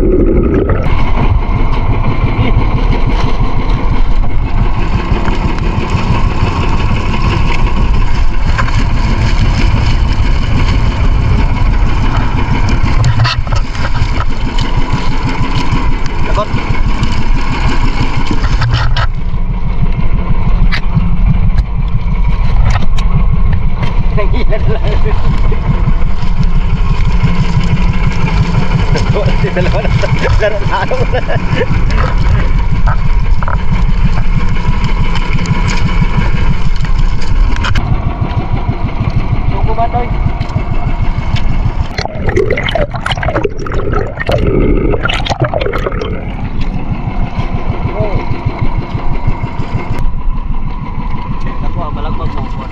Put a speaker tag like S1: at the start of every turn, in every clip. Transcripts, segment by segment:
S1: Thank you. Suko ba, Toy? Ako, balag magbubot.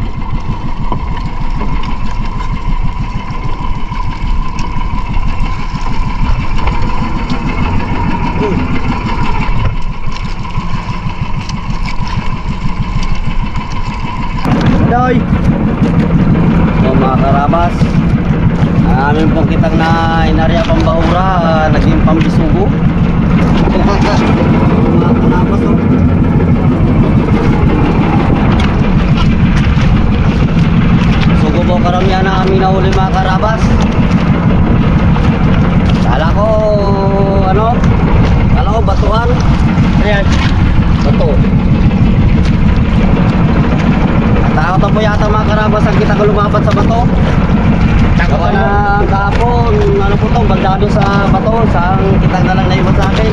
S1: Doy! So mga karabas, amin pong kitang na inarya ah, naging pambisugo. mga karabas, oh. Sugo po karamihan na kami na uli mga karabas. Kala ko, ano? Kala ko batuhan. Ayan. Bato. Takot po yata mga karabas ang kita ko lumapat sa bato. Takot na kahapon, ano po to, baldado sa bato, sa kitang na lang naiwan sa akin.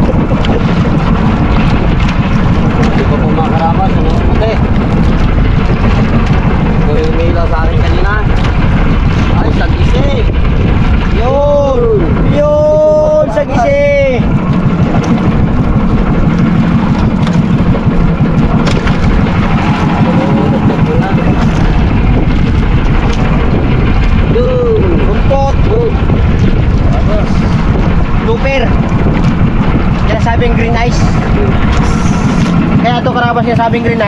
S1: Kaya ito
S2: karabas niya sabing green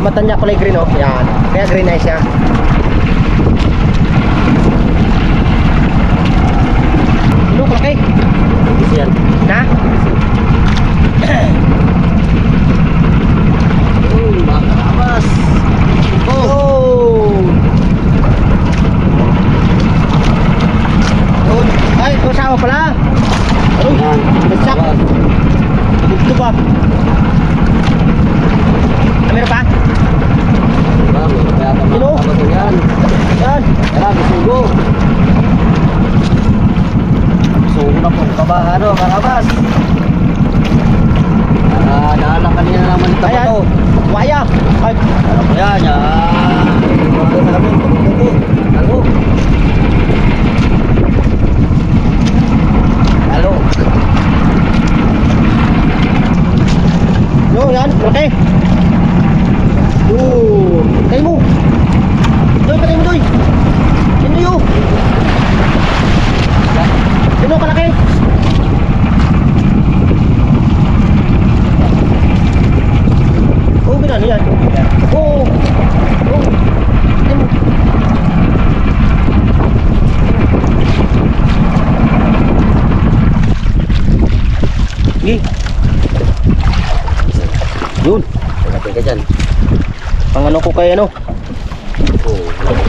S2: Mata niya kulay green oh. Yan. Kaya green eyes niya. Look, okay.
S1: Gising yan.
S2: Na?
S1: Yun, mga karabas.
S2: Oh! Oh, ay, ito sama pala. Uy,
S1: Yan.
S2: nagsak.
S1: Karabas.
S2: Lubab. Ah, meron pa?
S1: Diba, may kaya pa mga
S2: Sino?
S1: kabato yan.
S2: Yan.
S1: Tara, bisugo. Bisugo na po. Kabahan, no, karabas. Ah, daanan kanina naman ito
S2: Ayan.
S1: to.
S2: Waya. Ay,
S1: Ano po yan? Yan. Ito sa kami. Tumutubo. Halo. Halo.
S2: Yo, yan. Okay. Yo. Patay mo. Doy, patay mo, Doy. Sino yun? Sino kalaki? Oo, binano yan. Oo. Oo. Patay mo. Gi. Yun.
S1: Teka, teka dyan.
S2: Ang ano ko kay ano?
S1: Oo, wala ko.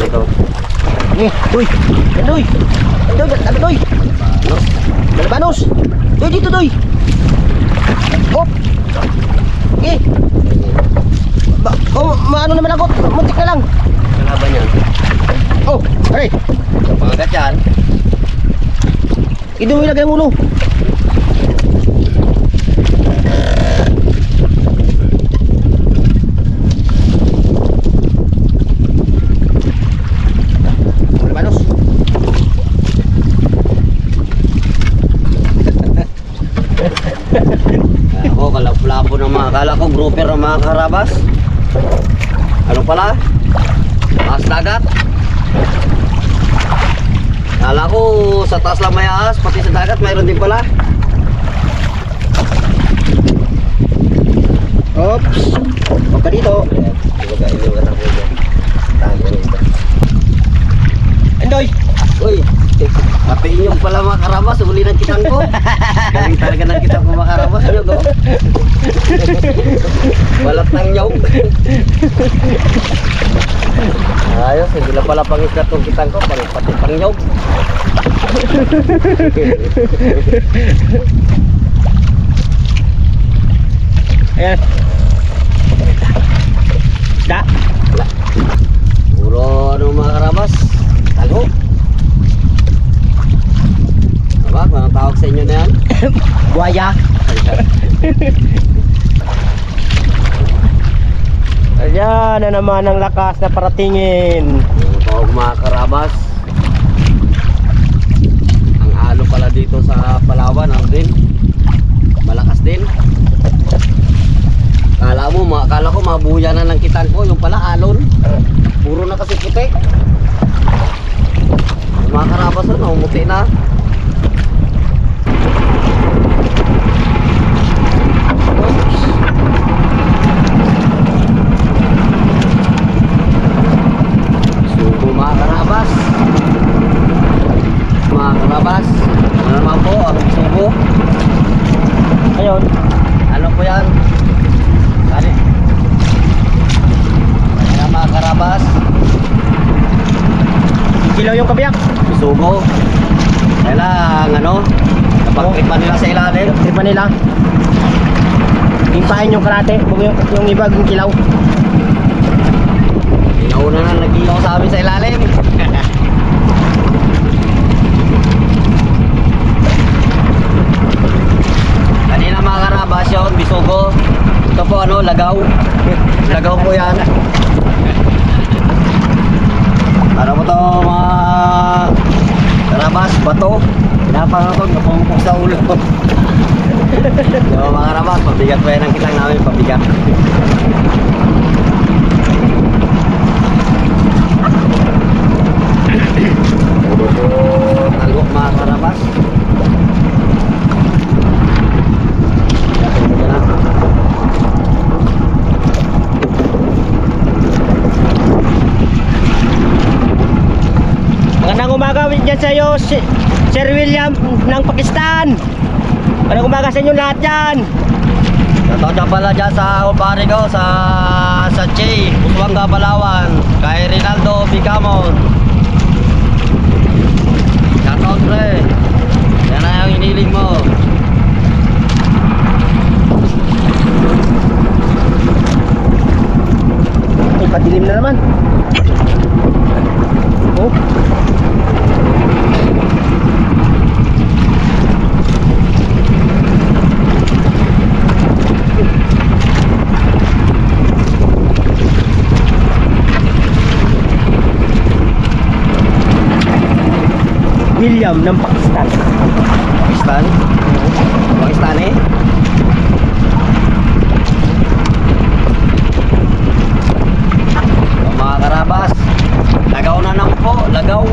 S1: Ito.
S2: Eh, doy. Doy. Doy. Doy?
S1: Ano?
S2: Malabanos. Doy, dito, doy. Hop. Eh. ano naman ako. Muntik na lang.
S1: Kalaban yan.
S2: Oh, aray.
S1: Pangagat yan.
S2: Ito mo ulo. Manos.
S1: Ako, kalaplapo ng mga kala ko, grouper ng mga karabas. Ano pala? Ahas dagat. Kala ko sa taas lang may ahas, pati sa dagat mayroon din pala.
S2: Oops. Huwag ka dito. Endoy.
S1: Uy, pati inyong pala mga karabas, uli ng kitang ko. Galing talaga ng kitang ko mga karabas nyo, no? Balat ng nyog. Ayos, hindi na pala pangisda tong kitang ko, pati pati pang nyog.
S2: Ayan. Da.
S1: Puro ano mga karabas, tago. Aba, anong tawag sa inyo na yan?
S2: Buaya. Ayan na naman ang lakas na paratingin.
S1: Tawag mga karabas. Ang alo pala dito sa Palawan, ano din? Malakas din. Kala mo, kala ko mabuya na ng kitan ko, yung pala alon. Puro na kasi puti. Mga karabas na, umuti na. Subo mga karabas. Karabas. Ano naman po, ang subo.
S2: Ayun.
S1: Ano po yan? Kali. Ayan mga karabas.
S2: Kilo yung kabiyak.
S1: Subo. Kailang ano, napagtripan nila sa ilalim.
S2: Tripa nila. Impain yung karate. Yung, yung iba yung kilaw.
S1: Inauna na nag-iyaw sa amin sa ilalim. Kanina mga karabas yun, bisugo. Ito po ano, lagaw. lagaw po yan. Ano mo to mga karabas, bato. Pinapang ako, napumpok sa ulo. so, mga karabas, pabigat po yan ang kitang namin, pabigat. Puro talgo mga karabas. Dapat mo dyan, ah.
S2: Magandang umaga dyan sa iyo, si- Sir William ng Pakistan. Magandang umaga sa inyo lahat dyan.
S1: Shoutout na pala dyan sa kumpare ko sa sa Che, Uswanga, Balawan, kay Rinaldo Bicamon. Shoutout pre. Yan na yung iniling mo.
S2: Ay, padilim na naman. William ng Pakistan.
S1: Pakistan. Pakistan eh. So, mga karabas, lagaw na nang po, lagaw.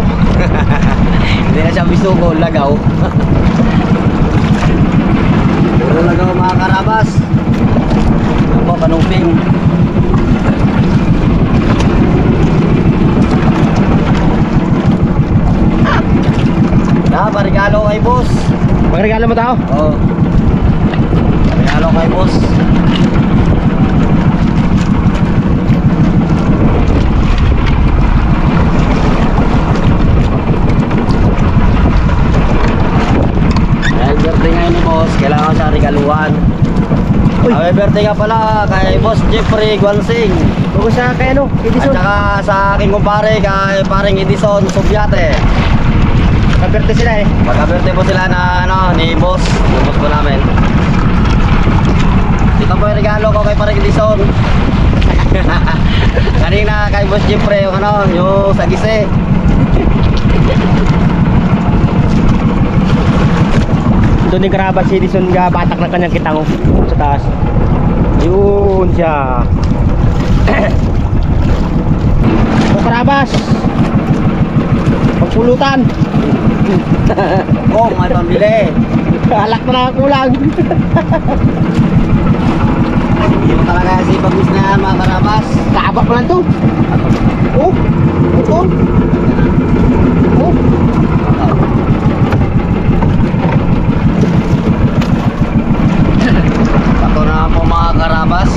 S1: Hindi na siya bisugo, lagaw. Puro lagaw mga karabas. Ano po, kanumping. Na, parigalo kay boss.
S2: Magregalo mo tao?
S1: Oo. Regalo kay boss. Dahil birthday ngayon ni boss, kailangan siya regaluhan. Happy birthday nga pala kay Boss Jeffrey Guansing.
S2: Bago sa kay ano,
S1: At
S2: Edison.
S1: saka sa aking kumpare kay paring Edison Subyate.
S2: Kaberte sila eh.
S1: Magka-birthday po sila na ano, ni Boss. Yung boss po namin. Ito po yung regalo ko kay paring Edison. Kanina kay Boss Jeffrey yung ano, yung sa gise.
S2: Doon ni Karabat si Edison ga batak ng kanyang kitang sa taas. Yun siya. O Pagpulutan.
S1: Oh, may pambili.
S2: Alak na nakakulang.
S1: Hindi mo talaga si Bagus na mga karabas.
S2: Kaabak mo lang to. Oh. Oh.
S1: Bato na po mga karabas.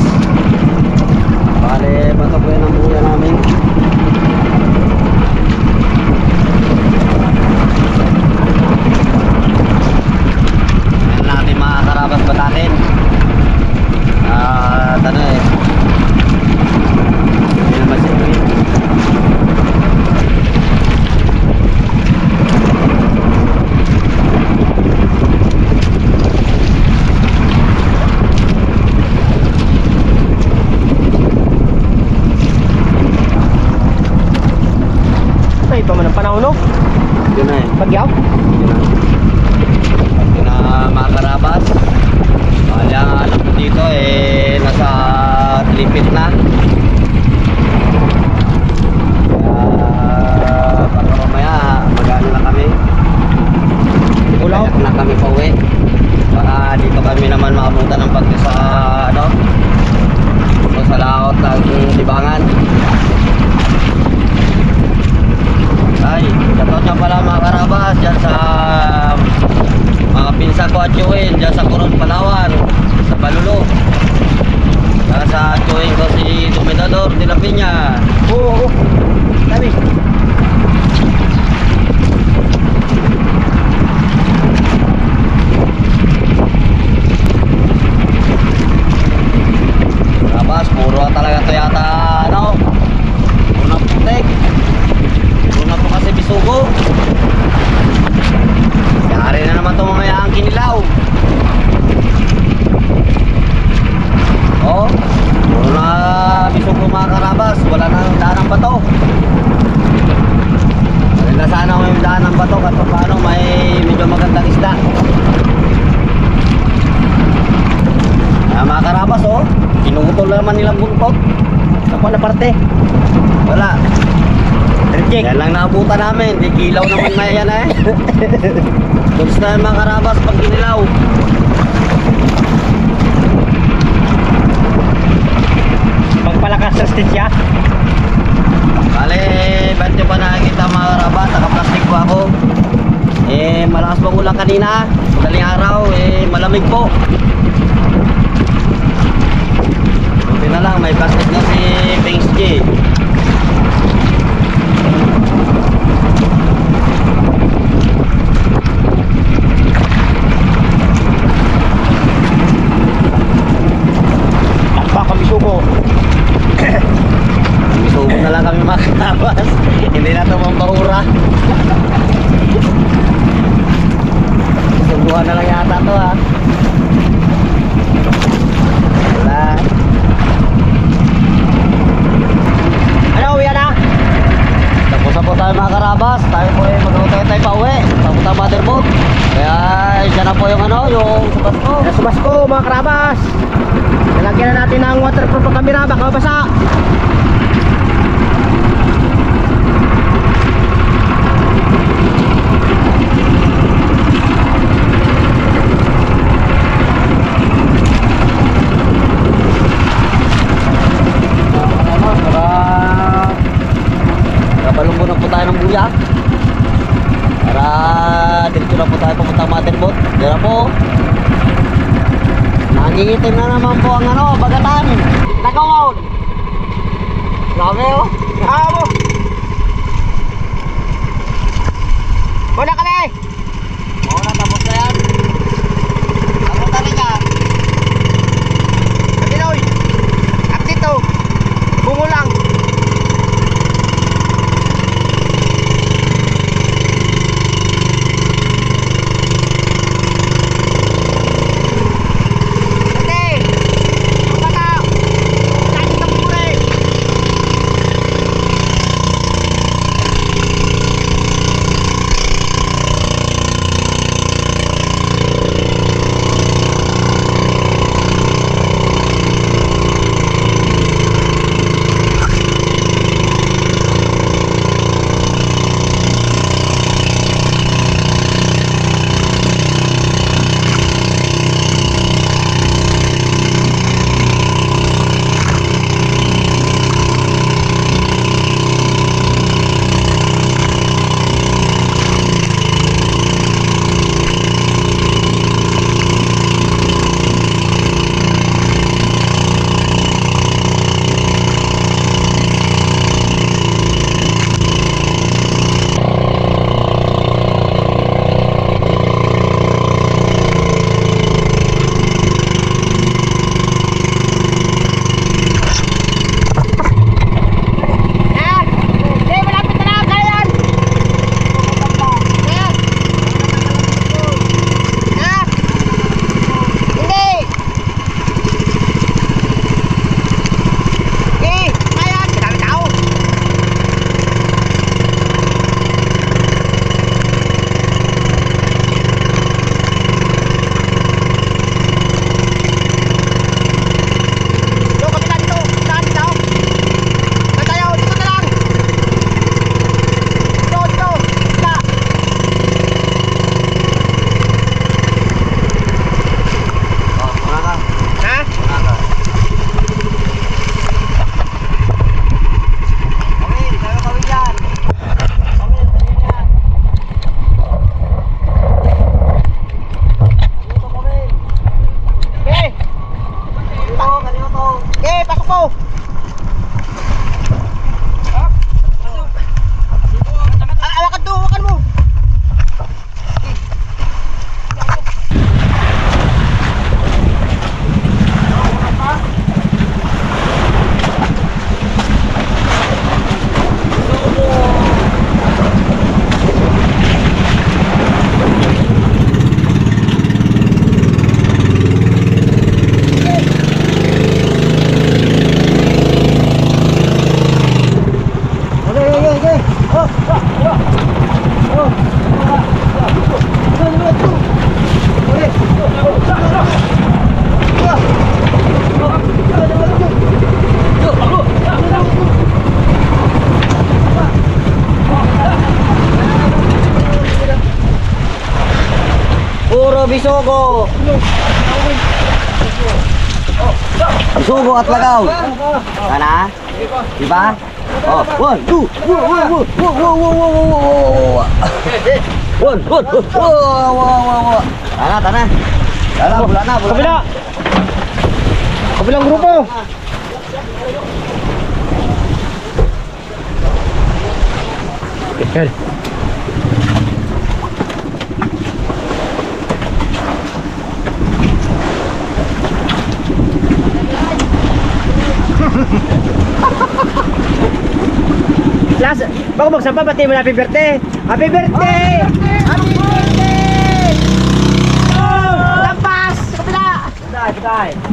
S1: Bale, bato po yan ang buya namin. Yan natin mga karabas batakin. At ano eh. Hindi naman siyempre.
S2: No.
S1: Yun na eh.
S2: Pagyaw.
S1: Yun na. Yun na mga karabas. Ang alam ko dito eh, nasa Tripit na. Kaya, baka mamaya, mag-ano na kami.
S2: Ulaw.
S1: Na kami pa uwi. Baka dito kami naman makapunta ng pag sa, ano, sa laot ng libangan. Ay, shoutout nga pala mga karabas dyan sa mga pinsa ko at Joel dyan sa Coron, Palawan, sa Palulo. Saka sa Joel ko si Dominador de la Piña.
S2: Oo, oo. Dami.
S1: Karabas, puro talaga to yata, ano, puro na putek. Puro na po kasi bisugo. Yari na naman itong mga ang kinilaw. Oh, puro na bisugo mga karabas. Wala nang daan ng bato. Maganda sana may daan ng bato kahit paano may medyo magandang isda. Ah, mga karabas oh, pinutol naman nilang buntot.
S2: Sa pa na parte.
S1: Wala.
S2: Reject.
S1: Yan lang naabutan namin. Di kilaw naman na yan eh. Gusto na yung mga karabas pag kinilaw.
S2: Pagpalakas sa stinsya.
S1: Bale, 20 pa nakikita mga karabas. Naka-plastic po ako. Eh, malakas pang ulan kanina. Madaling araw, eh, malamig po. Buti na lang, may plastic na si Pings G.
S2: Takpa kami suko.
S1: Subo na lang kami mga karabas. Hindi na ito mambahura. Subuhan na lang yata to ha. Wala.
S2: Ano, uwi na?
S1: Tapos na po tayo mga karabas. Tayo po ay mag-utay tayo pa uwi. Papunta motherboard. Kaya siya na po yung ano, yung subas ko.
S2: Kaya sumasko mga karabas. Lalagyan na natin ng waterproof ang camera baka mabasa.
S1: Ano, para kabalunggo na po tayo ng buya. Para dito na po tayo papunta motherboard. Diyan na po. Nangingitim na naman po ang ano, bagatan. Nakawon. Grabe oh.
S2: Amo. Muna kami.
S1: 包 Bisugo at lagaw. Kana? Di ba? Oh, one, two, one, one, one, one, one, one, one, one, one, one, one, one, one, one, one, one. Tana, tana. Tana, bula na, bula na.
S2: Kabilang grupo. Yan. Last, bago magsampa, pati mo na happy birthday! Happy birthday! Happy birthday! Oh! Lampas! Kapila! Patay, patay.